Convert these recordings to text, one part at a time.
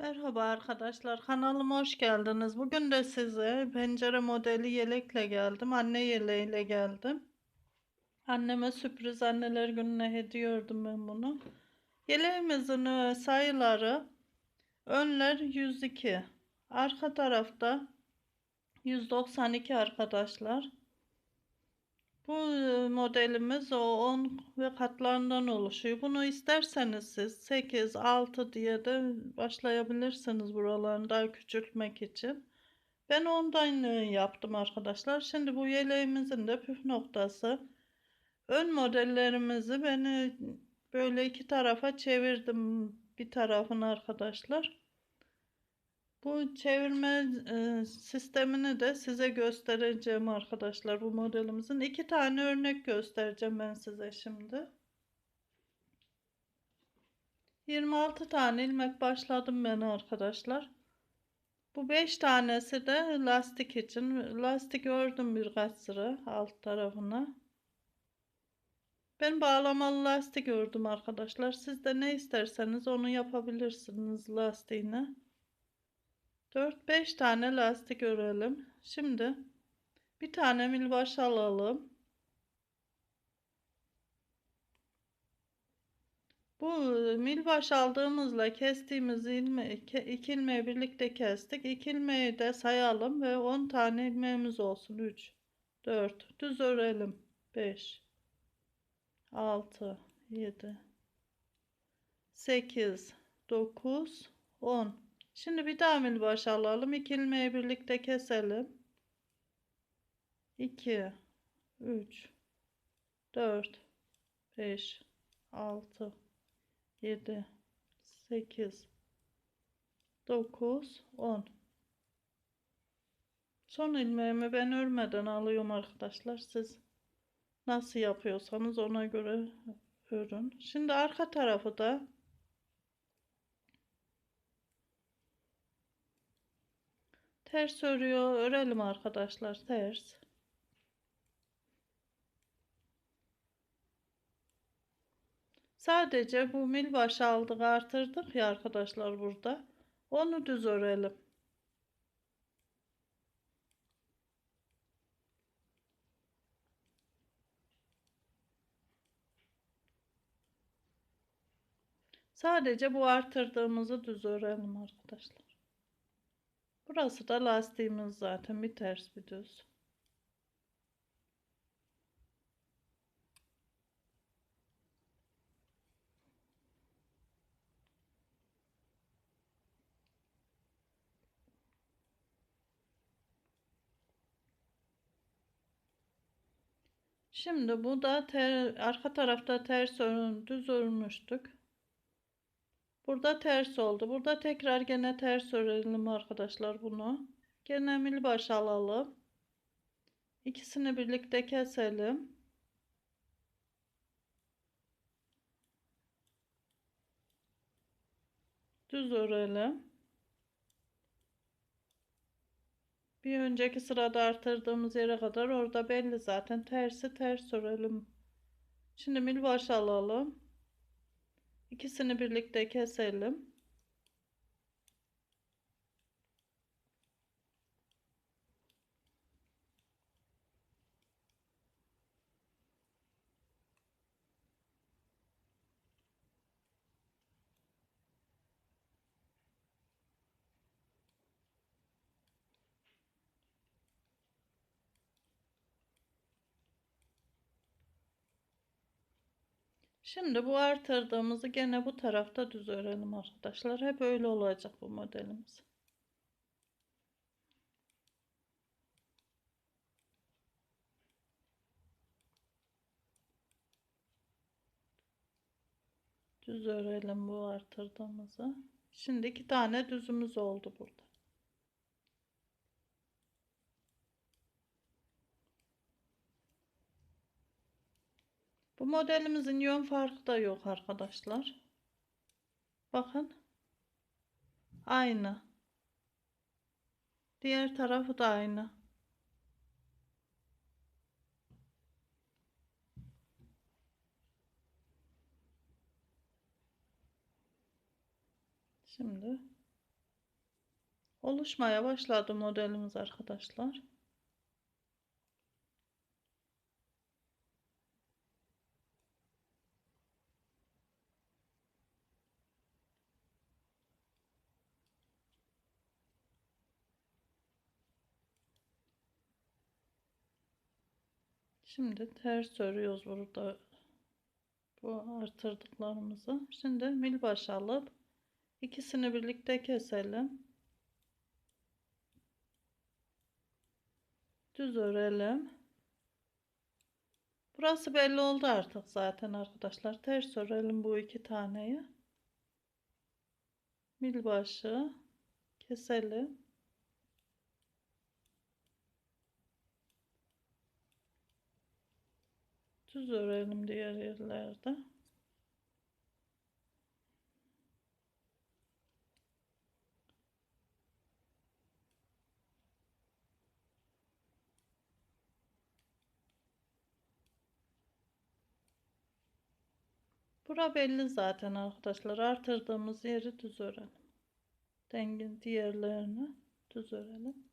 Merhaba arkadaşlar, kanalıma hoş geldiniz. Bugün de size pencere modeli yelekle geldim. Anne yeleğiyle geldim. Anneme sürpriz anneler gününe hediyordum ben bunu. Yeleğimizin e, sayıları önler 102. Arka tarafta 192 arkadaşlar. Bu modelimiz o 10 ve katlarından oluşuyor. Bunu isterseniz siz 8, 6 diye de başlayabilirsiniz buralarını daha küçültmek için. Ben ondan yaptım arkadaşlar. Şimdi bu yeleğimizin de püf noktası. Ön modellerimizi ben e, böyle iki tarafa çevirdim bir tarafını arkadaşlar. Bu çevirme e, sistemini de size göstereceğim arkadaşlar bu modelimizin. iki tane örnek göstereceğim ben size şimdi. 26 tane ilmek başladım ben arkadaşlar. Bu 5 tanesi de lastik için. Lastik ördüm birkaç sıra alt tarafına. Ben bağlamalı lastik ördüm arkadaşlar. Siz de ne isterseniz onu yapabilirsiniz lastiğine. 4-5 tane lastik örelim. Şimdi bir tane milbaş alalım. Bu milbaş aldığımızla kestiğimiz ilme, iki ilmeği birlikte kestik. İki ilmeği de sayalım ve 10 tane ilmeğimiz olsun. 3, 4, düz örelim. 5, 6, 7, 8, 9, 10. Şimdi bir daha milbaş alalım. İki ilmeği birlikte keselim. 2 3 4 5 6 7 8 9 10 Son ilmeğimi ben örmeden alıyorum arkadaşlar. Siz nasıl yapıyorsanız ona göre örün. Şimdi arka tarafı da Ters örüyor. Örelim arkadaşlar. Ters. Sadece bu mil başı aldık artırdık ya arkadaşlar burada. Onu düz örelim. Sadece bu artırdığımızı düz örelim arkadaşlar. Burası da lastiğimiz zaten bir ters bir düz. Şimdi bu da ter, arka tarafta ters örün, düz örmüştük. Burada ters oldu. Burada tekrar gene ters örelim arkadaşlar bunu. Gene milbaş alalım. İkisini birlikte keselim. Düz örelim. Bir önceki sırada artırdığımız yere kadar orada belli zaten. Tersi ters örelim. Şimdi milbaş alalım. İkisini birlikte keselim. Şimdi bu artırdığımızı gene bu tarafta düz örelim arkadaşlar. Hep öyle olacak bu modelimiz. Düz örelim bu artırdığımızı. Şimdi iki tane düzümüz oldu burada. Bu modelimizin yön farkı da yok arkadaşlar. Bakın. Aynı. Diğer tarafı da aynı. Şimdi Oluşmaya başladı modelimiz arkadaşlar. Şimdi ters örüyoruz burada bu artırdıklarımızı. Şimdi mil başı alıp ikisini birlikte keselim. Düz örelim. Burası belli oldu artık zaten arkadaşlar. Ters örelim bu iki taneyi. Mil başı keselim. Düz örelim diğer yerlerde. Bura belli zaten arkadaşlar. Artırdığımız yeri düz örelim. Dengin diğerlerini düz örelim.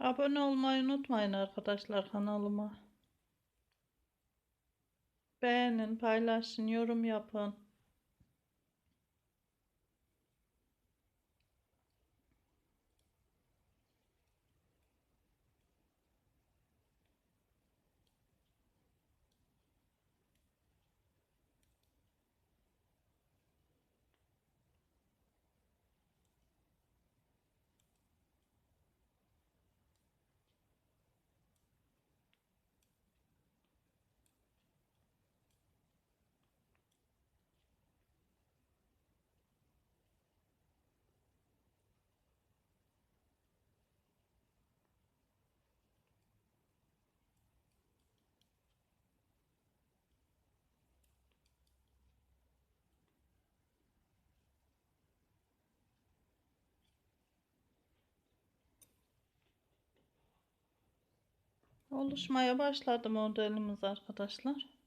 Abone olmayı unutmayın arkadaşlar kanalıma. Beğenin, paylaşın, yorum yapın. Oluşmaya başladı modelimiz arkadaşlar.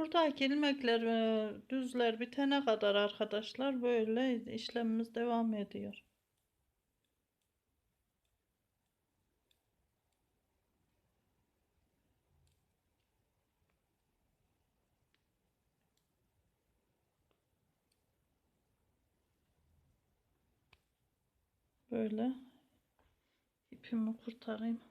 Buradaki ilmekler ve düzler bitene kadar arkadaşlar böyle işlemimiz devam ediyor. Böyle ipimi kurtarayım.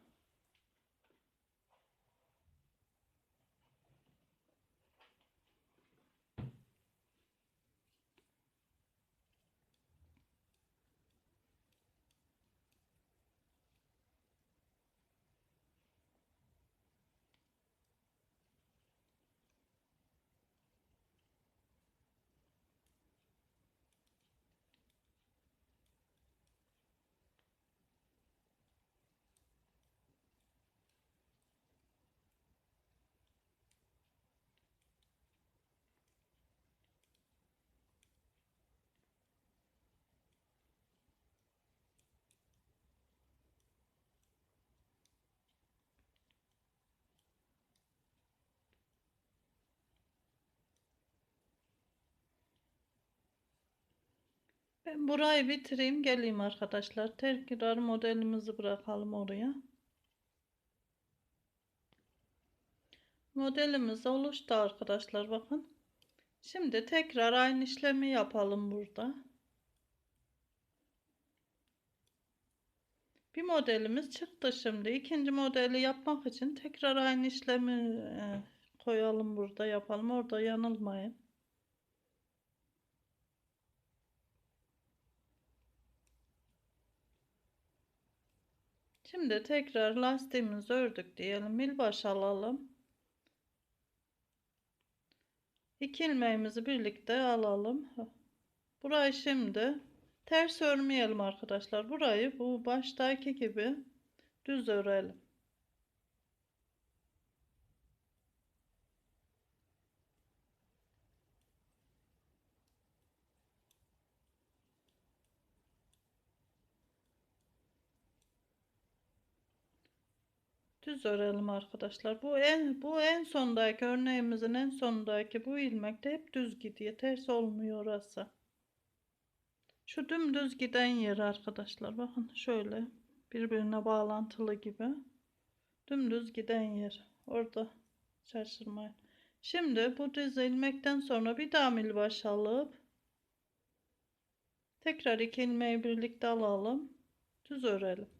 Burayı bitireyim geleyim arkadaşlar. Tekrar modelimizi bırakalım oraya. Modelimiz oluştu arkadaşlar bakın. Şimdi tekrar aynı işlemi yapalım burada. Bir modelimiz çıktı şimdi. İkinci modeli yapmak için tekrar aynı işlemi e, koyalım burada yapalım. Orada yanılmayın. Şimdi tekrar lastiğimizi ördük diyelim. Milbaş alalım. İki ilmeğimizi birlikte alalım. Burayı şimdi ters örmeyelim arkadaşlar. Burayı bu baştaki gibi düz örelim. Düz örelim arkadaşlar. Bu en bu en sondaki örneğimizin en sondaki bu ilmekte hep düz gidiyor. Ters olmuyor orası. Şu dümdüz giden yer arkadaşlar. Bakın şöyle birbirine bağlantılı gibi. Dümdüz giden yer. Orada şaşırmayın. Şimdi bu düz ilmekten sonra bir daha milbaş alıp tekrar iki ilmeği birlikte alalım. Düz örelim.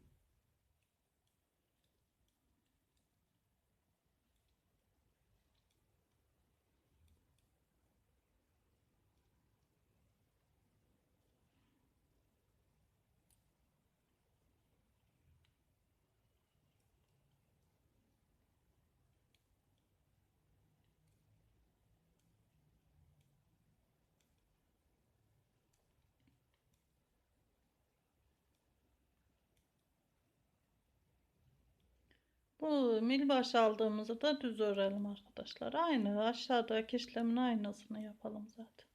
Bu milbaş aldığımızı da düz örelim arkadaşlar. Aynı aşağıdaki işlemin aynısını yapalım zaten.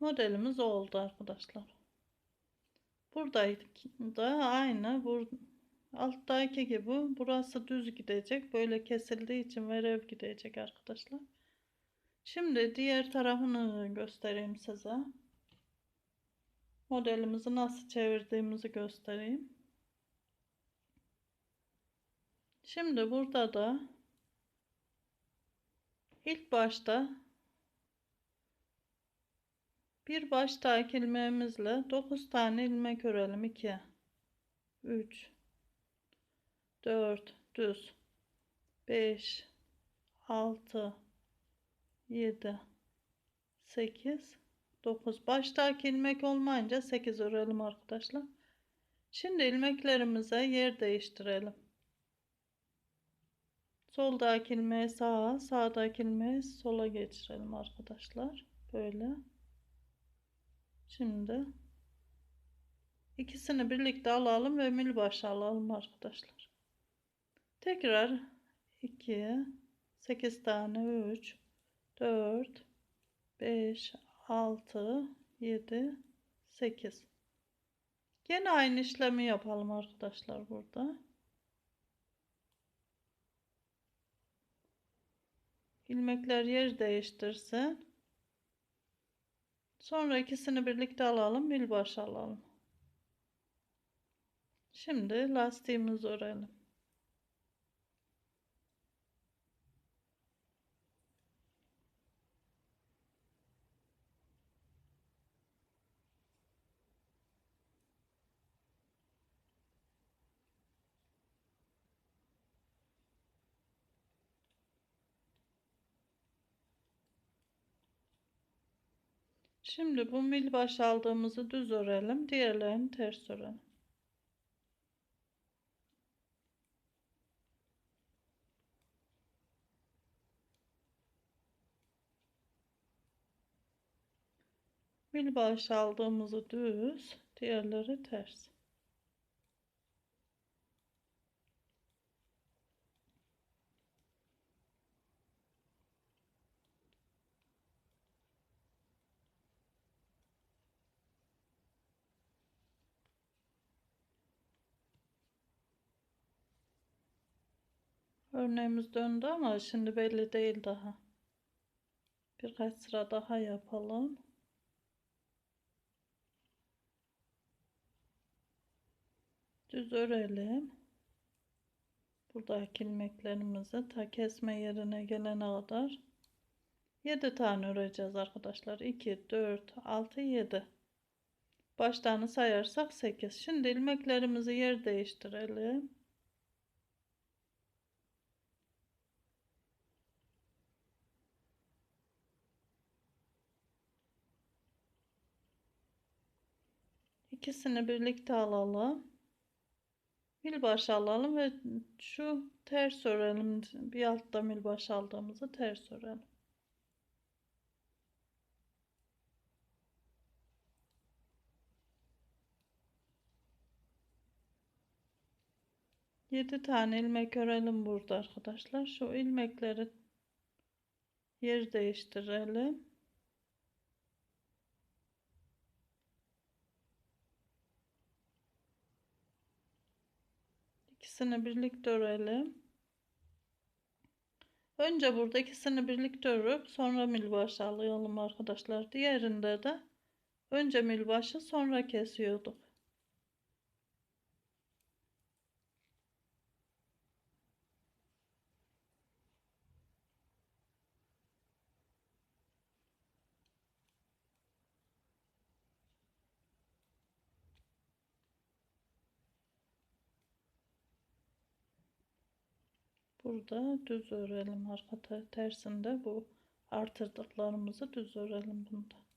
Modelimiz oldu arkadaşlar. Buradaki da aynı. Bur alttaki gibi burası düz gidecek. Böyle kesildiği için verev gidecek arkadaşlar. Şimdi diğer tarafını göstereyim size. Modelimizi nasıl çevirdiğimizi göstereyim. Şimdi burada da ilk başta bir baştaki ilmeğimizle 9 tane ilmek örelim. 2 3 4 düz 5 6 7 8 9 baştaki ilmek olmayınca 8 örelim arkadaşlar. Şimdi ilmeklerimize yer değiştirelim. Soldaki ilmeği sağa, sağdaki ilmeği sola geçirelim arkadaşlar. Böyle. Şimdi ikisini birlikte alalım ve mil başı alalım arkadaşlar. Tekrar 2 8 tane 3 4 5 6 7 8 Gene aynı işlemi yapalım arkadaşlar burada. ilmekler yer değiştirsin. Sonra ikisini birlikte alalım. Bir baş alalım. Şimdi lastiğimizi örelim. Şimdi bu mil baş aldığımızı düz örelim. Diğerlerini ters örelim. Mil baş aldığımızı düz, diğerleri ters. Örneğimiz döndü ama şimdi belli değil daha. Birkaç sıra daha yapalım. Düz örelim. Buradaki ilmeklerimizi ta kesme yerine gelene kadar 7 tane öreceğiz arkadaşlar. 2, 4, 6, 7. Başlarını sayarsak 8. Şimdi ilmeklerimizi yer değiştirelim. İkisini birlikte alalım. Mil başı alalım ve şu ters örelim. Bir altta mil başı aldığımızı ters örelim. Yedi tane ilmek örelim burada arkadaşlar. Şu ilmekleri yer değiştirelim. İkisini birlikte örelim. Önce burada ikisini birlikte örüp sonra milbaşı alayalım arkadaşlar. Diğerinde de önce milbaşı sonra kesiyorduk. Burada düz örelim arka tersinde bu artırdıklarımızı düz örelim bunda.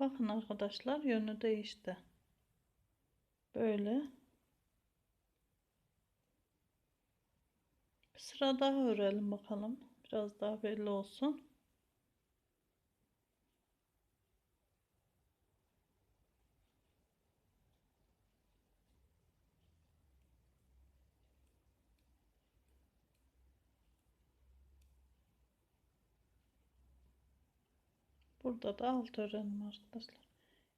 Bakın arkadaşlar yönü değişti. Böyle. Bir sıra daha örelim bakalım. Biraz daha belli olsun. Burada da alt örelim arkadaşlar.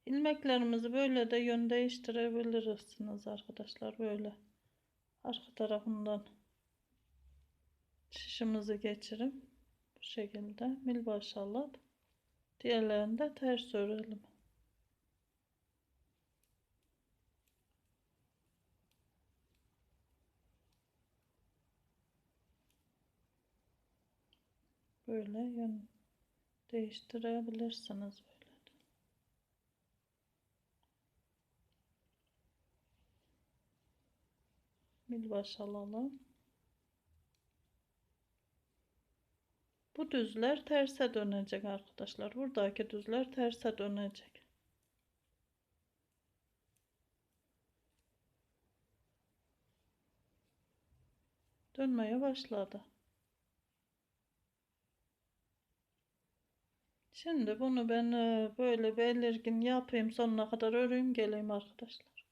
İlmeklerimizi böyle de yön değiştirebilirsiniz arkadaşlar. Böyle arka tarafından şişimizi geçirip bu şekilde milbaşı alıp diğerlerini de ters örelim. Böyle yön değiştirebilirsiniz böyle. Milbaş alalım. Bu düzler terse dönecek arkadaşlar. Buradaki düzler terse dönecek. Dönmeye başladı. Şimdi bunu ben e, böyle belirgin yapayım sonuna kadar öreyim geleyim arkadaşlar.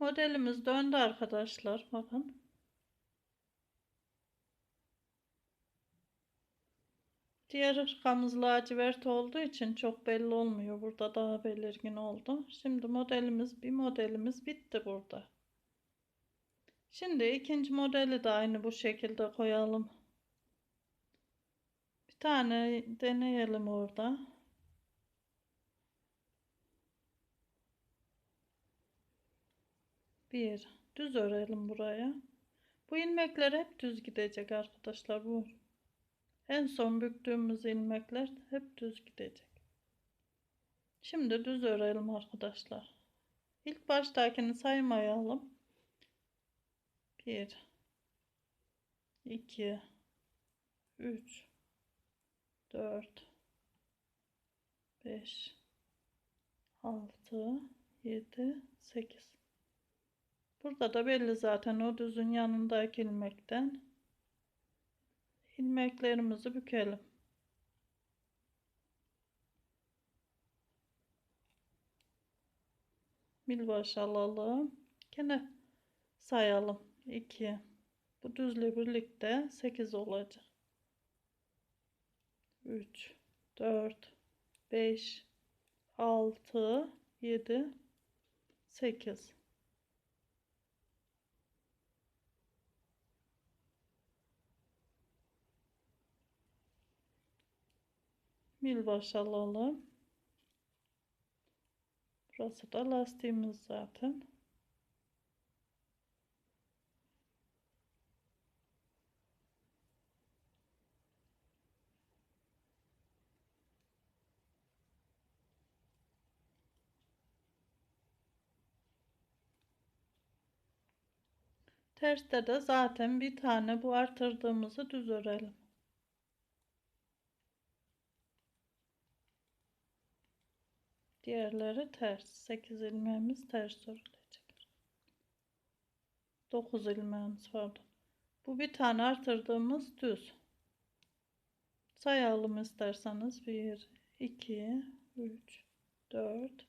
Modelimiz döndü arkadaşlar. Bakın. Diğer ırkamız lacivert olduğu için çok belli olmuyor. Burada daha belirgin oldu. Şimdi modelimiz bir modelimiz bitti burada. Şimdi ikinci modeli de aynı bu şekilde koyalım tane deneyelim orada. Bir düz örelim buraya. Bu ilmekler hep düz gidecek arkadaşlar. Bu en son büktüğümüz ilmekler hep düz gidecek. Şimdi düz örelim arkadaşlar. İlk baştakini saymayalım. 1 2 3 4 5 6 7 8 Burada da belli zaten o düzün yanındaki ilmekten ilmeklerimizi bükelim. Milbaş alalım. Gene sayalım. 2. Bu düzle birlikte 8 olacak. 3, 4, 5, 6, 7, 8. Milbaş alalım. Burası da lastiğimiz zaten. Terste de zaten bir tane bu artırdığımızı düz örelim. Diğerleri ters. 8 ilmeğimiz ters örülecek. 9 ilmeğimiz pardon. Bu bir tane artırdığımız düz. Sayalım isterseniz. 1, 2, 3, 4,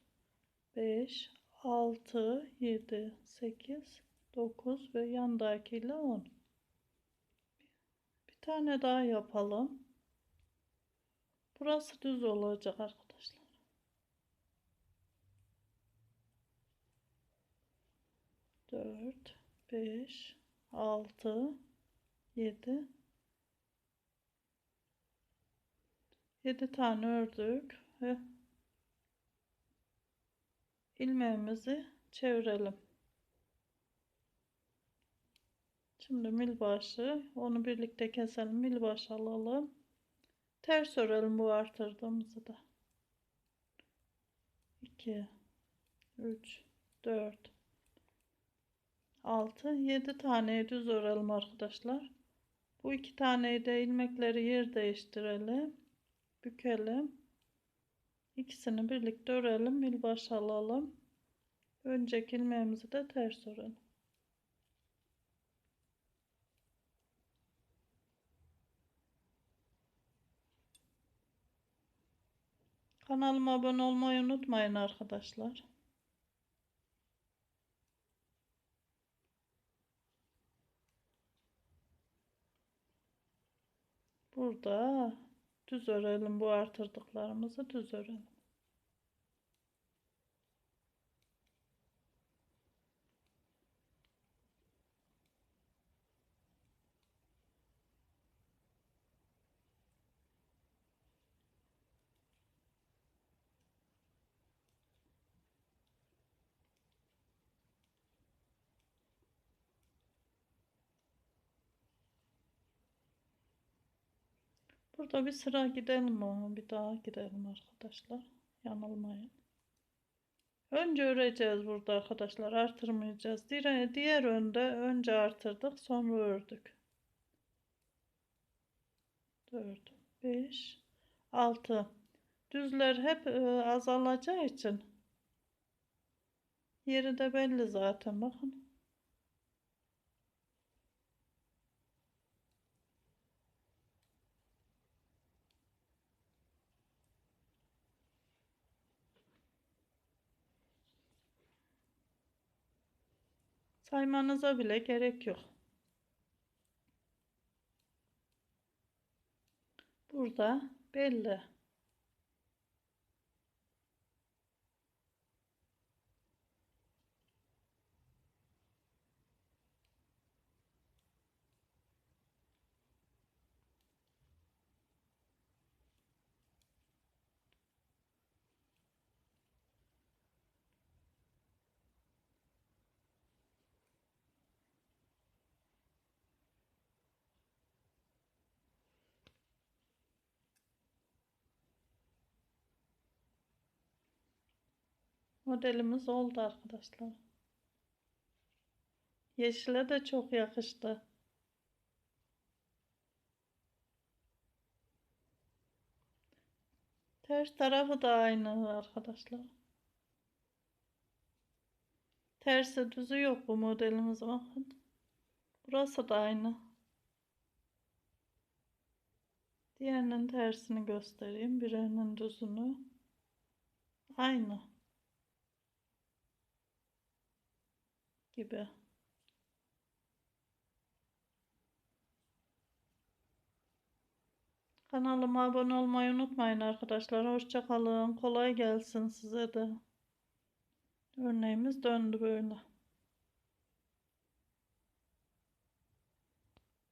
5, 6, 7, 8, 9 ve yandakiyle 10. Bir tane daha yapalım. Burası düz olacak arkadaşlar. Dört, beş, altı, yedi. Yedi tane ördük ve ilmeğimizi çevirelim. Şimdi mil başı onu birlikte keselim. Mil başı alalım. Ters örelim bu artırdığımızı da. 2 3 4 6 7 tane düz örelim arkadaşlar. Bu iki taneyi de ilmekleri yer değiştirelim. Bükelim. İkisini birlikte örelim. Mil başı alalım. Önceki ilmeğimizi de ters örelim. Kanalıma abone olmayı unutmayın arkadaşlar. Burada düz örelim bu artırdıklarımızı düz örelim. Burada bir sıra gidelim ama bir daha gidelim arkadaşlar. Yanılmayın. Önce öreceğiz burada arkadaşlar. Artırmayacağız. Diğer, diğer önde önce artırdık sonra ördük. 4, 5, 6. Düzler hep e, azalacağı için yeri de belli zaten bakın. Saymanıza bile gerek yok. Burada belli. Modelimiz oldu arkadaşlar. Yeşile de çok yakıştı. Ters tarafı da aynı arkadaşlar. Tersi düzü yok bu modelimiz bakın. Burası da aynı. Diğerinin tersini göstereyim. Birinin düzünü. Aynı. Gibi. Kanalıma abone olmayı unutmayın arkadaşlar. Hoşça kalın. Kolay gelsin size de. Örneğimiz döndü böyle.